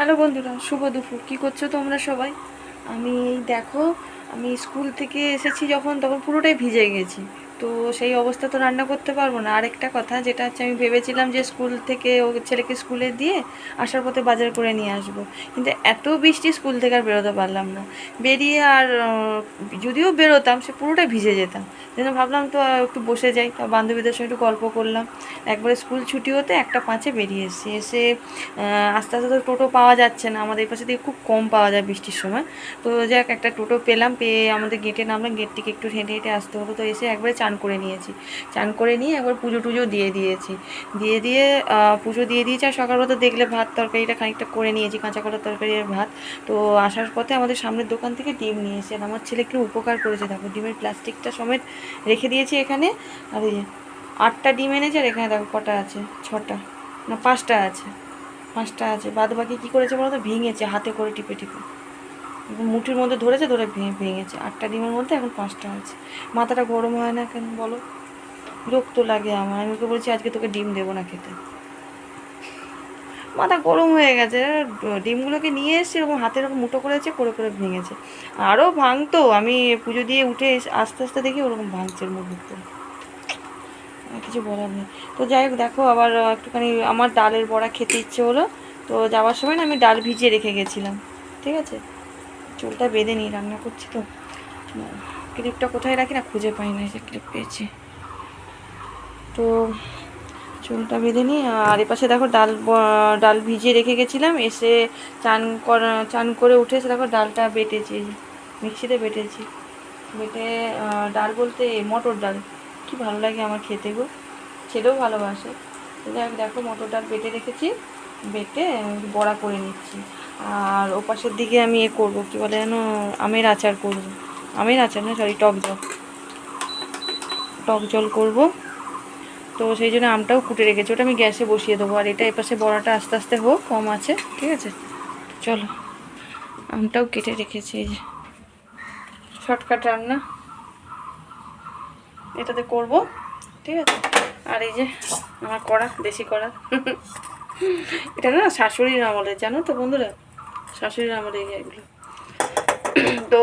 Hello বন্ধুরা, শুভ দুপুর। কী করছ তোমরা সবাই? আমি দেখো, আমি স্কুল থেকে এসেছি যখন, তখন পুরোটাই ভিজে গেছি। তো সেই অবস্থা তো রান্না করতে পারব না। আরেকটা কথা যেটা হচ্ছে, আমি ভেবেছিলাম যে স্কুল থেকে ও ছেলেকে স্কুলে দিয়ে আসার পথে বাজার করে নিয়ে আসব। কিন্তু এত বৃষ্টি স্কুল থেকে আর বেরোতে পারলাম না। বেরিয়ে আর যদিও বেরোতাম, সে পুরোটাই ভিজে যেতাম। যেন ভাবলাম তো একটু বসে যাই। তা বান্ধবীদের সঙ্গে একটু গল্প করলাম। একবারে স্কুল ছুটি হতে একটা পাঁচে বেরিয়ে এসেছি। এসে আস্তে আস্তে তো টোটো পাওয়া যাচ্ছে না। আমাদের পাশে থেকে খুব কম পাওয়া যায় বৃষ্টির সময়। তো যাক একটা টোটো পেলাম। পেয়ে আমাদের গেটে নামলাম। গেট থেকে একটু হেঁটে হেঁটে আসতে হতো তো এসে একবারে চান করে নিয়েছি। চান করে নিয়ে একবার পুজো টুজো দিয়ে দিয়েছি। দিয়ে দিয়ে পুজো দিয়ে দিয়েছি আর সকালবেলা দেখলে ভাত তরকারিটা খানিকটা করে নিয়েছি, কাঁচা কলার তরকারি আর ভাত। তো আসার পথে আমাদের সামনের দোকান থেকে ডিম নিয়ে এসে আর আমার ছেলে একটু উপকার করেছে। দেখো, ডিমের প্লাস্টিকটা সমেত রেখে দিয়েছি এখানে। আর যে আটটা ডিম এনেছে আর এখানে দেখো কটা আছে, ছটা, না পাঁচটা আছে পাঁচটা আছে। বাদ বাকি কী করেছে বলো তো? ভেঙেছে, হাতে করে টিপে টিপে। মুঠির মধ্যে ধরেছে, ধরে ভেঙে ভেঙেছে। আটটা ডিমের মধ্যে এখন পাঁচটা আছে মাথাটা গরম হয় না কেন বলো? বিরক্ত লাগে আমার। আমি ওকে বলছি, আজকে তোকে ডিম দেবো না খেতে। মাথা গরম হয়ে গেছে। ডিমগুলোকে নিয়ে এসে এরকম হাতে এরকম মুঠো করেছে, করে করে ভেঙেছে। আরও ভাঙতো। আমি পুজো দিয়ে উঠে আস্তে আস্তে দেখি ওরকম ভাঙছে মুখ করে কিছু বলার নেই। তো যাই হোক, দেখো আবার একটুখানি আমার ডালের বড়া খেতে ইচ্ছে হলো। তো যাওয়ার সময় না আমি ডাল ভিজিয়ে রেখে গেছিলাম। ঠিক আছে? চুলটা বেঁধে নিই রান্না করছি তো। ক্লিপটা কোথায় রাখি না খুঁজে পাই না যে ক্লিপ পেয়েছি। তো চুলটা বেঁধে নিই আর এপাশে দেখো ডাল ডাল ভিজিয়ে রেখে গেছিলাম, এসে চান করা, চান করে উঠে এসে দেখো ডালটা বেটেছি মিক্সিতে বেটেছি। বেটে ডাল বলতে মটর ডাল, কি ভালো লাগে আমার খেতে গো ছেলেও ভালোবাসে। দেখো মটর ডাল বেটে রেখেছি, বেটে বড়া করে নিচ্ছি। আর ওপাশের দিকে আমি এ করব, কি বলে যেন, আমের আচার করব। আমের আচার না সরি টক জল। টক জল করব। তো সেই জন্য আমটাও কুটে রেখেছি, ওটা আমি গ্যাসে বসিয়ে দেবো। আর এটা এপাশে বড়াটা আস্তে আস্তে হোক, কম আছে, ঠিক আছে? চলো, আমটাও কেটে রেখেছি, এই যে। শর্টকাট রান্না। এটাতে করব, ঠিক আছে? আর এই যে, আমার কড়া, দেশি কড়া। এটা না শাশুড়ির আমলের, জানো তো বন্ধুরা? শাশুড়ির আমলে এই এগুলো। তো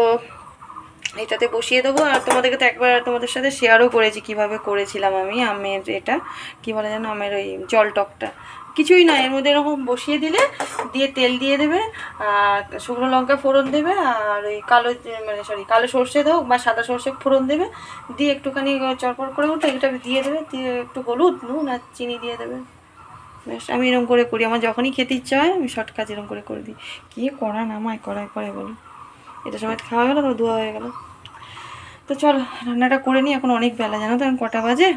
এটাতে বসিয়ে দেবো আর তোমাদেরকে তো একবার তোমাদের সাথে শেয়ারও করেছি কীভাবে করেছিলাম আমি, আমের এটা, কি বলে যেন আমের ওই জল টকটা। কিছুই না, এর মধ্যে এরকম বসিয়ে দিলে দিয়ে তেল দিয়ে দেবে, আর শুকনো লঙ্কা ফোড়ন দেবে, আর ওই কালো মানে সরি কালো সর্ষে দাও বা সাদা সর্ষে ফোড়ন দেবে, দিয়ে একটুখানি চরপর করে উঠে এটা দিয়ে দেবে, দিয়ে একটু হলুদ, নুন আর চিনি দিয়ে দেবে। বেশ আমি এরকম করে করি। আমার যখনই খেতে ইচ্ছা হয়, আমি শর্ট কাজ এরকম করে করে দিই। কি করা নামায় করায় করে বলো। এটা সময় খাওয়া গেলো তো ধোয়া হয়ে গেল। তো চলো, রান্নাটা করে নিই, এখন অনেক বেলা, জানো তো, এখন কটা বাজে?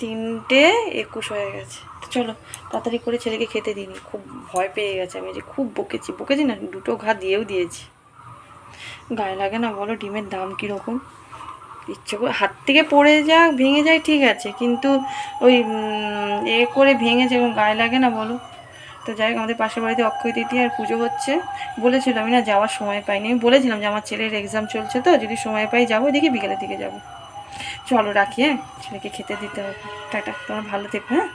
তিনটে একুশ হয়ে গেছে। তো চলো, তাড়াতাড়ি করে ছেলেকে খেতে দিইনি খুব ভয় পেয়ে গেছে, আমি যে খুব বকেছি বকেছি না, দুটো ঘা দিয়েও দিয়েছি। গায়ে লাগে না বলো, ডিমের দাম কীরকম? ইচ্ছে করে হাত থেকে পড়ে যাক, ভেঙে যায় ঠিক আছে, কিন্তু ওই এ করে ভেঙেছে এবং গায়ে লাগে না বলো। তো যাই হোক, আমাদের পাশের বাড়িতে অক্ষয় তৃতীয় আর পুজো হচ্ছে। বলেছিল, আমি না যাওয়ার সময় পাইনি। আমি বলেছিলাম যে আমার ছেলের এক্সাম চলছে তো, যদি সময় পাই যাব, দেখি বিকেলের দিকে যাব। চলো রাখি হ্যাঁ? ছেলেকে খেতে দিতে হবে। টাটা, তোমার ভালো থেকো হ্যাঁ?